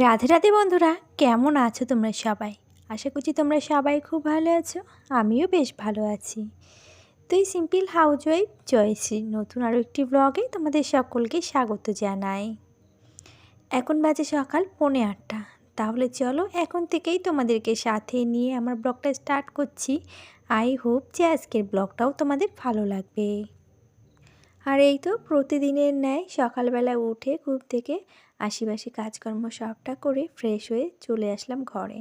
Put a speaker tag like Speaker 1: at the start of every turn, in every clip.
Speaker 1: রাধে রাধে বন্ধুরা, কেমন আছো তোমরা সবাই? আশা করছি তোমরা সবাই খুব ভালো আছো, আমিও বেশ ভালো আছি। তো এই সিম্পল হাউস ওয়াইফ জয়শ্রী নতুন আরও একটি ব্লগে তোমাদের সকলকে স্বাগত জানাই। এখন বাজে সকাল পৌনে আটটা, তাহলে চলো এখন থেকেই তোমাদেরকে সাথে নিয়ে আমার ব্লগটা স্টার্ট করছি। আই হোপ যে আজকের ব্লগটাও তোমাদের ভালো লাগবে। আর এই তো প্রতিদিনের ন্যায় সকালবেলা উঠে ঘুম থেকে আশিবাসি কাজকর্ম সবটা করে ফ্রেশ হয়ে চলে আসলাম ঘরে।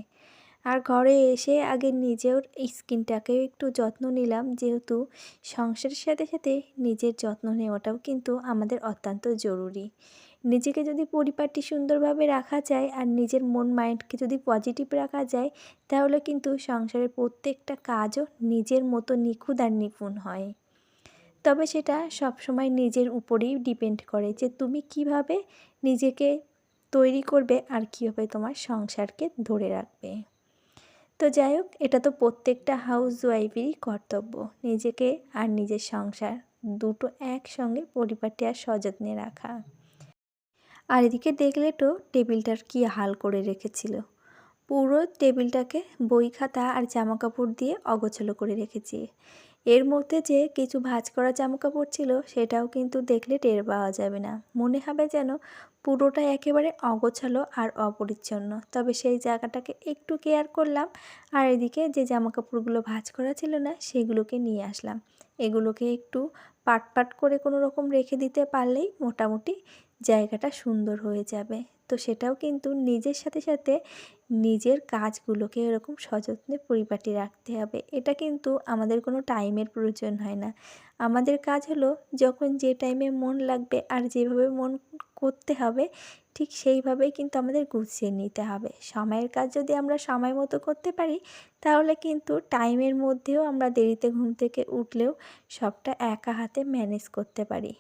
Speaker 1: আর ঘরে এসে আগে নিজের স্কিনটাকেও একটু যত্ন নিলাম, যেহেতু সংসারের সাথে সাথে নিজের যত্ন নেওয়াটাও কিন্তু আমাদের অত্যন্ত জরুরি। নিজেকে যদি পরিপাটি সুন্দরভাবে রাখা যায় আর নিজের মন মাইন্ডকে যদি পজিটিভ রাখা যায়, তাহলে কিন্তু সংসারের প্রত্যেকটা কাজও নিজের মতো নিখুঁত আর নিপুণ হয়। তবে সেটা সবসময় নিজের উপরেই ডিপেন্ড করে যে তুমি কীভাবে নিজেকে তৈরি করবে আর কীভাবে তোমার সংসারকে ধরে রাখবে। তো যাই হোক, এটা তো প্রত্যেকটা হাউস ওয়াইফেরই কর্তব্য। নিজেকে আর নিজের সংসার দুটো একসঙ্গে পরিবারটি আর সযত্নে রাখা। আর এদিকে দেখলে তো টেবিলটার কি হাল করে রেখেছিল। পুরো টেবিলটাকে বই খাতা আর জামা কাপড় দিয়ে অগোছলো করে রেখেছি। এর মধ্যে যে কিছু ভাজ করা জামাকাপড় ছিল, সেটাও কিন্তু দেখলে টের পাওয়া যাবে না। মনে হবে যেন পুরোটা একেবারে অগোছালো আর অপরিচ্ছন্ন। তবে সেই জায়গাটাকে একটু কেয়ার করলাম আর এদিকে যে জামা কাপড়গুলো ভাজ করা ছিল না, সেগুলোকে নিয়ে আসলাম। এগুলোকে একটু পাট পাট করে কোনো রকম রেখে দিতে পারলেই মোটামুটি জায়গাটা সুন্দর হয়ে যাবে। তো সেটাও কিন্তু নিজের সাথে সাথে নিজের কাজগুলোকে এরকম সযত্নে পরিপাটি রাখতে হবে। এটা কিন্তু আমাদের কোনো টাইমের প্রয়োজন হয় না। আমাদের কাজ হলো যখন যে টাইমে মন লাগবে আর যেভাবে মন করতে হবে, ঠিক সেইভাবেই কিন্তু আমাদের গুছিয়ে নিতে হবে। সময়ের কাজ যদি আমরা সময় মতো করতে পারি, তাহলে কিন্তু টাইমের মধ্যেও আমরা দেরিতে ঘুম থেকে উঠলেও সবটা একা হাতে ম্যানেজ করতে পারি।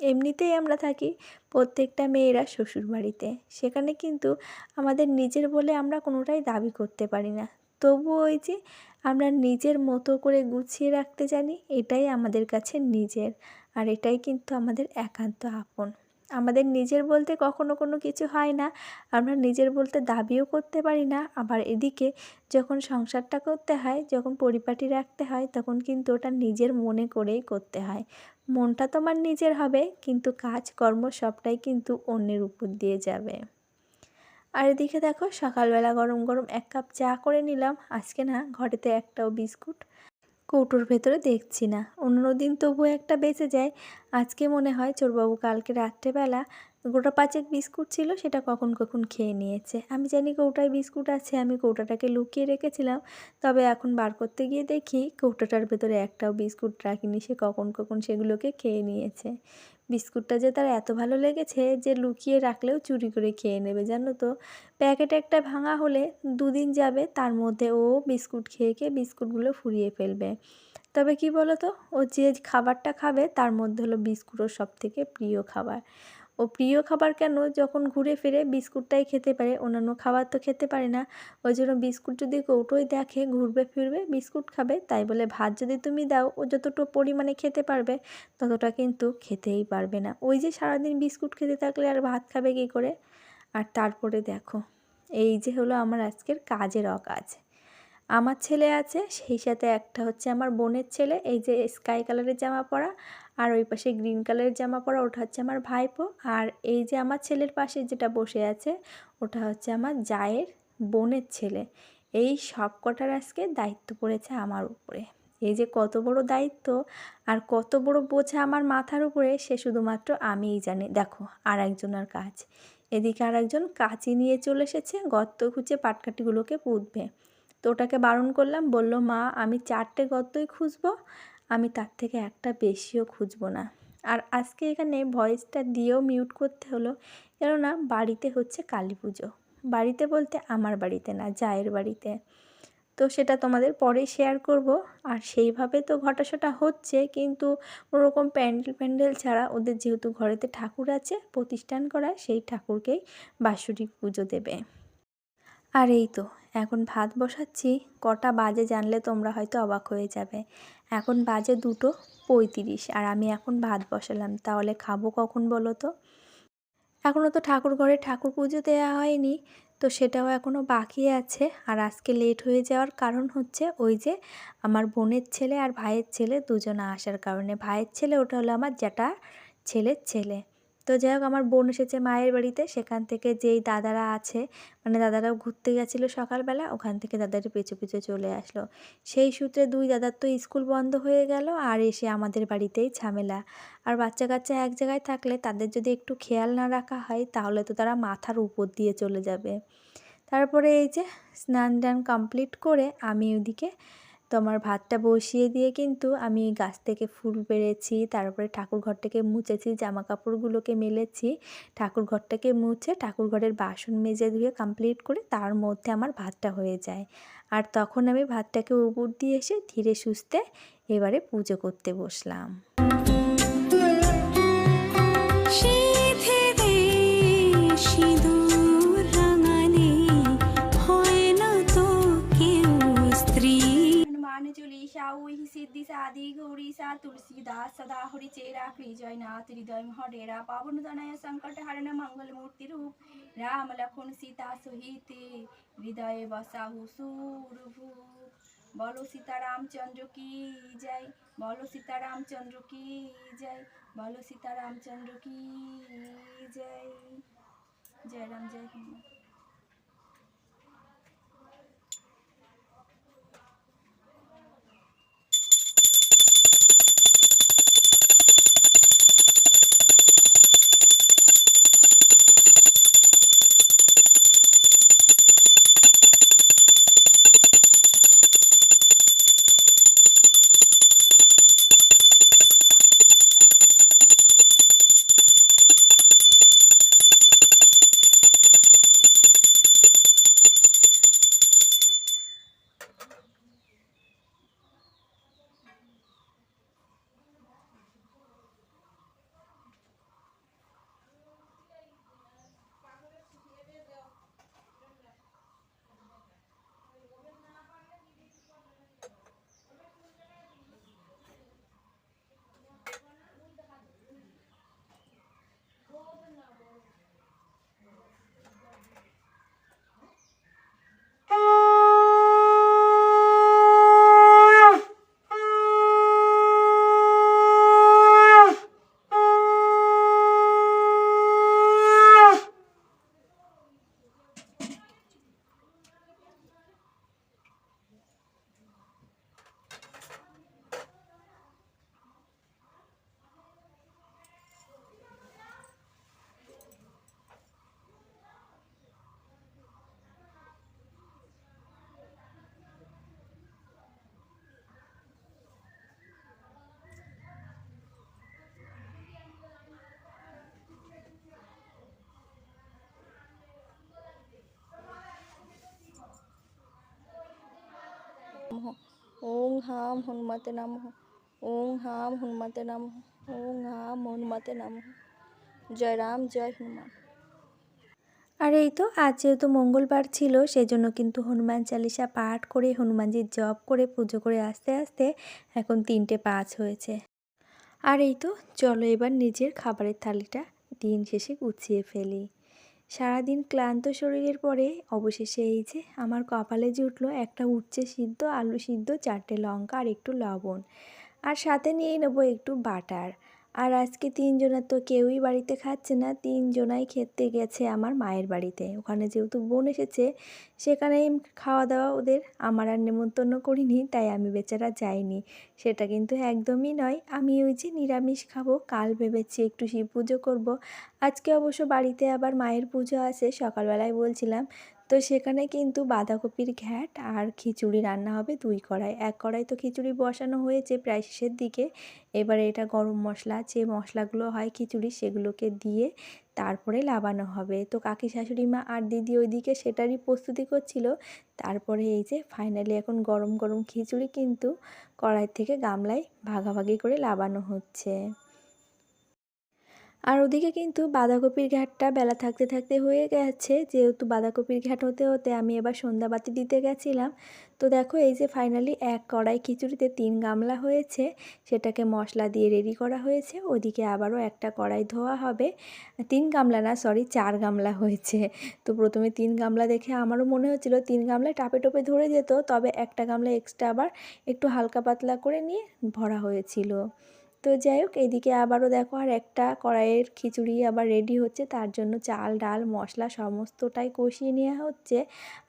Speaker 1: এমনিতেই আমরা থাকি প্রত্যেকটা মেয়েরা শ্বশুর বাড়িতে সেখানে কিন্তু আমাদের নিজের বলে আমরা কোনোটাই দাবি করতে পারি না। তবুও ওই যে আমরা নিজের মতো করে গুছিয়ে রাখতে জানি, এটাই আমাদের কাছে নিজের। আর এটাই কিন্তু আমাদের একান্ত আপন। আমাদের নিজের বলতে কখনো কোনো কিছু হয় না। আমরা নিজের বলতে দাবিও করতে পারি না। আবার এদিকে যখন সংসারটা করতে হয়, যখন পরিপাটি রাখতে হয়, তখন কিন্তু ওটা নিজের মনে করেই করতে হয়। মনটা তোমার নিজের হবে, কিন্তু কাজকর্ম সবটাই কিন্তু অন্যের উপর দিয়ে যাবে। আর এদিকে দেখো, সকালবেলা গরম গরম এক কাপ চা করে নিলাম। আজকে না ঘরেতে একটাও বিস্কুট কৌটোর ভেতরে দেখছি না। অন্য দিন তবুও একটা বেঁচে যায়। আজকে মনে হয় চোরবাবু কালকে রাত্রেবেলা গোটা পাঁচেক বিস্কুট ছিল, সেটা কখন কখন খেয়ে নিয়েছে। আমি জানি কৌটায় বিস্কুট আছে, আমি কৌটাটাকে লুকিয়ে রেখেছিলাম, তবে এখন বার করতে গিয়ে দেখি কৌটাটার ভেতরে একটাও বিস্কুট রাখিনি, সে কখন কখন সেগুলোকে খেয়ে নিয়েছে। বিস্কুটটা যে তার এত ভালো লেগেছে যে লুকিয়ে রাখলেও চুরি করে খেয়ে নেবে, জানো তো। প্যাকেট একটা ভাঙা হলে দুদিন যাবে, তার মধ্যে ও বিস্কুট খেয়ে খেয়ে বিস্কুটগুলো ফুরিয়ে ফেলবে। তবে কি বলো তো, ও যে খাবারটা খাবে তার মধ্যে হলো বিস্কুটও সব থেকে প্রিয় খাবার। ও প্রিয় খাবার কেন যখন ঘুরে ফিরে বিস্কুটটাই খেতে পারে? অন্যান্য খাবার তো খেতে পারে না। ওই জন্য বিস্কুট যদি কৌটোই দেখে, ঘুরবে ফিরবে, বিস্কুট খাবে। তাই বলে ভাত যদি তুমি দাও, ও যতটুকু পরিমাণে খেতে পারবে, ততটা কিন্তু খেতেই পারবে না। ওই যে সারাদিন বিস্কুট খেতে থাকলে আর ভাত খাবে কী করে? আর তারপরে দেখো, এই যে হলো আমার আজকের কাজের অকাজ। আমার ছেলে আছে, সেই সাথে একটা হচ্ছে আমার বোনের ছেলে, এই যে স্কাই কালারের জামা পরা। আর ওই পাশে গ্রিন কালারের জামা পরা ওটা হচ্ছে আমার ভাইপো। আর এই যে আমার ছেলের পাশে যেটা বসে আছে, ওটা হচ্ছে আমার জায়ের বোনের ছেলে। এই সব কটার আজকে দায়িত্ব পড়েছে আমার উপরে। এই যে কত বড় দায়িত্ব আর কত বড় বোঝা আমার মাথার উপরে, সে শুধুমাত্র আমিই জানি। দেখো আর একজনের কাজ। এদিকে আর একজন কাঁচি নিয়ে চলে এসেছে, গর্ত খুঁজে পাটকাঠিগুলোকে পুঁতবে। তো ওটাকে বারণ করলাম, বলল, মা, আমি চারটে গর্তই খুঁজবো আমি তার থেকে একটা বেশিও খুঁজবো না। আর আজকে এখানে ভয়েসটা দিয়েও মিউট করতে হলো, কেননা বাড়িতে হচ্ছে কালী পুজো। বাড়িতে বলতে আমার বাড়িতে না, জায়ের বাড়িতে। তো সেটা তোমাদের পরে শেয়ার করব। আর সেইভাবে তো ঘটাশটা হচ্ছে, কিন্তু ওরকম প্যান্ডেল প্যান্ডেল ছাড়া ওদের যেহেতু ঘরেতে ঠাকুর আছে, প্রতিষ্ঠান করা, সেই ঠাকুরকেই বাৎসরিক পুজো দেবে। আর এই তো এখন ভাত বসাচ্ছি, কটা বাজে জানলে তোমরা হয়তো অবাক হয়ে যাবে। এখন বাজে দুটো পঁয়ত্রিশ আর আমি এখন ভাত বসালাম, তাহলে খাব কখন বলো তো? এখনও তো ঠাকুর ঘরে ঠাকুর পুজো দেওয়া হয়নি, তো সেটাও এখনও বাকি আছে। আর আজকে লেট হয়ে যাওয়ার কারণ হচ্ছে ওই যে আমার বোনের ছেলে আর ভাইয়ের ছেলে দুজনে আসার কারণে। ভাইয়ের ছেলে, ওটা হলো আমার জ্যাঠা ছেলের ছেলে। তো যাই হোক আমার বোন এসেছে মায়ের বাড়িতে। সেখান থেকে যেই দাদারা আছে মানে দাদারাও ঘুরতে গেছিল সকালবেলা, ওখান থেকে দাদার পিছু পিছু চলে আসলো। সেই সূত্রে দুই দাদার তো স্কুল বন্ধ হয়ে গেল আর এসে আমাদের বাড়িতেই ঝামেলা। আর বাচ্চা কাচ্চা এক জায়গায় থাকলে তাদের যদি একটু খেয়াল না রাখা হয়, তাহলে তো তারা মাথার উপর দিয়ে চলে যাবে। তারপরে এই যে স্নান টান কমপ্লিট করে আমি ওইদিকে তোমার ভাতটা বসিয়ে দিয়ে কিন্তু আমি গাছ থেকে ফুল পেরেছি, তারপরে ঠাকুর ঘরটাকে মুছেছি জামা কাপড়গুলোকে মেলেছি। ঠাকুর ঘরটাকে মুছে ঠাকুর ঘরের বাসন মেজে ধুয়ে কমপ্লিট করে তার মধ্যে আমার ভাতটা হয়ে যায়। আর তখন আমি ভাতটাকে উপর দিয়ে এসে ধীরে সুস্থে এবারে পুজো করতে বসলাম।
Speaker 2: সিদ্ধি সাদি গৌরী সা তুলসী দাস সদা হরি চেরা জয় নাথ হৃদয় হরেরা পাবন দনায় সংকট হরণ মঙ্গল মূর্তি রূপ রাম লক্ষণ সীতা সহিতে হৃদয়ে বসাহু সুরভূ বলো সীতারামচন্দ্র কি জয় বলো সীতারামচন্দ্র কি জয় বলো সীতারামচন্দ্র কি জয় জয় রাম জয়
Speaker 3: হিন্দ ওং হাম হনুমতে নমঃ। ওং হাম হনুমতে নমঃ। ওং হাম হনুমতে নমঃ। জয় রাম, জয় হনুমান।
Speaker 1: আর এই তো, আজ যেহেতু মঙ্গলবার ছিল, সেজন্য কিন্তু হনুমান চালিসা পাঠ করে, হনুমানজির জপ করে, পুজো করে আস্তে আস্তে এখন তিনটে পাঁচ হয়েছে। আর এই তো, চলো এবার নিজের খাবারের থালিটা দিন শেষে গুছিয়ে ফেলি। সারাদিন ক্লান্ত শরীরের পরে অবশেষে এই যে আমার কপালে যে উঠল একটা উচ্ছে সিদ্ধ, আলু সিদ্ধ, চারটে লঙ্কা আর একটু লবণ। আর সাথে নিয়ে নেব একটু বাটার। আর আজকে তিনজনের তো কেউই বাড়িতে খাচ্ছে না, তিনজনাই খেতে গেছে আমার মায়ের বাড়িতে। ওখানে যেহেতু বোন এসেছে, সেখানেই খাওয়া দাওয়া ওদের। আমার আর নেমন্তন্ন করিনি, তাই আমি বেচারা যাইনি। সেটা কিন্তু একদমই নয়। আমি ওই যে নিরামিষ খাব, কাল ভেবেছি একটু শিব পুজো করব। আজকে অবশ্য বাড়িতে আবার মায়ের পুজো আছে, সকালবেলায় বলছিলাম তো সেখানে কিন্তু বাঁধাকপির ঘ্যাট আর খিচুড়ি রান্না হবে দুই কড়াই। এক কড়াই তো খিচুড়ি বসানো হয়েছে প্রায় শেষের দিকে। এবারে এটা গরম মশলা, যে মশলাগুলো হয় খিচুড়ি সেগুলোকে দিয়ে তারপরে লাবানো হবে। তো কাকি শাশুড়ি মা আর দিদি ওইদিকে সেটারই প্রস্তুতি করছিল। তারপরে এই যে ফাইনালি এখন গরম গরম খিচুড়ি কিন্তু কড়াই থেকে গামলায় ভাগাভাগি করে লাবানো হচ্ছে। আর ওদিকে কিন্তু বাঁধাকপির ঘাটটা বেলা থাকতে থাকতে হয়ে গেছে। যেহেতু বাঁধাকপির ঘাট হতে হতে আমি এবার সন্ধ্যাবাতি দিতে গেছিলাম। তো দেখো এই যে ফাইনালি এক কড়াই খিচুড়িতে তিন গামলা হয়েছে। সেটাকে মশলা দিয়ে রেডি করা হয়েছে। ওদিকে আবারও একটা কড়াই ধোয়া হবে। তিন গামলা না সরি চার গামলা হয়েছে। তো প্রথমে তিন গামলা দেখে আমারও মনে হচ্ছিল তিন গামলায় টাপে টোপে ধরে যেত। তবে একটা গামলা এক্সট্রা আবার একটু হালকা পাতলা করে নিয়ে ভরা হয়েছিল। তো যাই হোক, এদিকে আবারও দেখো আর একটা কড়াইয়ের খিচুড়ি আবার রেডি হচ্ছে। তার জন্য চাল, ডাল, মশলা সমস্তটাই কষিয়ে নেওয়া হচ্ছে।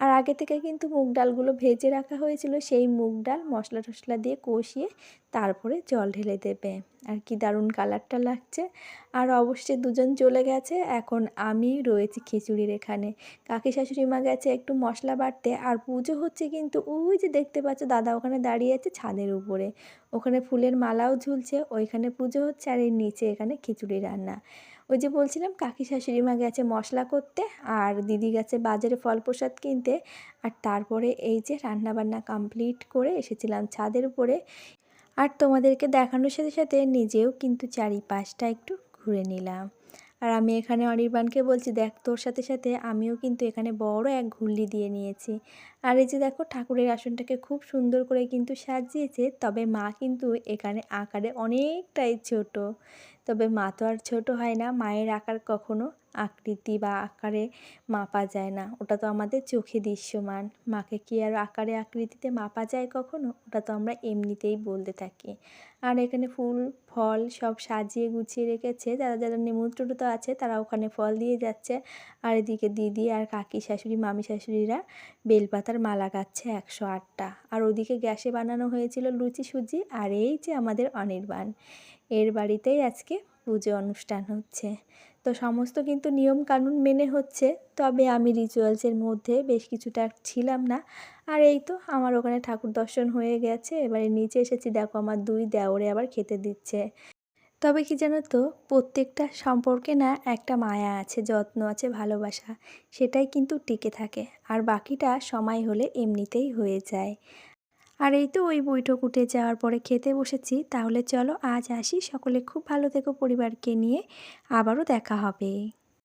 Speaker 1: আর আগে থেকে কিন্তু মুগ ডালগুলো ভেজে রাখা হয়েছিল। সেই মুগ ডাল মশলা টশলা দিয়ে কষিয়ে তারপরে জল ঢেলে দেবে। আর কি দারুণ কালারটা লাগছে। আর অবশ্যই দুজন চলে গেছে। এখন আমি রয়েছি খিচুড়ির এখানে। কাকি শাশুড়ি মা গেছে একটু মশলা বাটতে আর পুজো হচ্ছে কিন্তু, ওই যে দেখতে পাচ্ছ দাদা ওখানে দাঁড়িয়ে আছে ছাদের উপরে। ওখানে ফুলের মালাও ঝুলছে, ওইখানে পুজো হচ্ছে আর এর নিচে এখানে খিচুড়ি রান্না। ওই যে বলছিলাম, কাকি শাশুড়ি মা গেছে মশলা করতে আর দিদি গেছে বাজারে ফল প্রসাদ কিনতে। আর তারপরে এই যে রান্নাবান্না কমপ্লিট করে এসেছিলাম ছাদের উপরে। আর তোমাদেরকে দেখানোর সাথে সাথে নিজেও কিন্তু চারিপাশটা একটু ঘুরে নিলাম। আর আমি এখানে অনির্বাণকে বলছি, দেখ তোর সাথে সাথে আমিও কিন্তু এখানে বড় এক ঘুল্লি দিয়ে নিয়েছি। আর এই যে দেখো ঠাকুরের আসনটাকে খুব সুন্দর করে কিন্তু সাজিয়েছে, তবে মা কিন্তু এখানে আকারে অনেকটাই ছোট। তবে মা তো আর ছোট হয় না, মায়ের আকার কখনো আকৃতি বা আকারে মাপা যায় না, ওটা তো আমাদের চোখে দৃশ্যমান। মাকে কি আর আকারে আকৃতিতে মাপা যায় কখনো? ওটা তো আমরা এমনিতেই বলতে থাকি। আর এখানে ফুল, ফল সব সাজিয়ে গুছিয়ে রেখেছে, যারা যারা নিমন্ত্রিত আছে তারা ওখানে ফল দিয়ে যাচ্ছে। আর এদিকে দিদি আর কাকি শাশুড়ি, মামি শাশুড়িরা বেলপাতার মালা গাচ্ছে একশো আটটা। আর ওদিকে গ্যাসে বানানো হয়েছিল লুচি সুজি আর এই যে আমাদের অনির্বাণ। এর বাড়িতেই আজকে পুজো অনুষ্ঠান হচ্ছে। তো সমস্ত কিন্তু নিয়ম কানুন মেনে হচ্ছে, তবে আমি রিচুয়ালসের মধ্যে বেশ কিছুটা ছিলাম না। আর এই তো আমার ওখানে ঠাকুর দর্শন হয়ে গেছে, এবারে নিচে এসেছি, দেখো আমার দুই দেওরে আবার খেতে দিচ্ছে। তবে কি জানো তো, প্রত্যেকটা সম্পর্কে না একটা মায়া আছে, যত্ন আছে, ভালোবাসা, সেটাই কিন্তু টিকে থাকে। আর বাকিটা সময় হলে এমনিতেই হয়ে যায়। আর এই তো ওই বৈঠক উঠে যাওয়ার পরে খেতে বসেছি, তাহলে চলো আজ আসি। সকলে খুব ভালো থেকো পরিবারকে নিয়ে। আবারও দেখা হবে।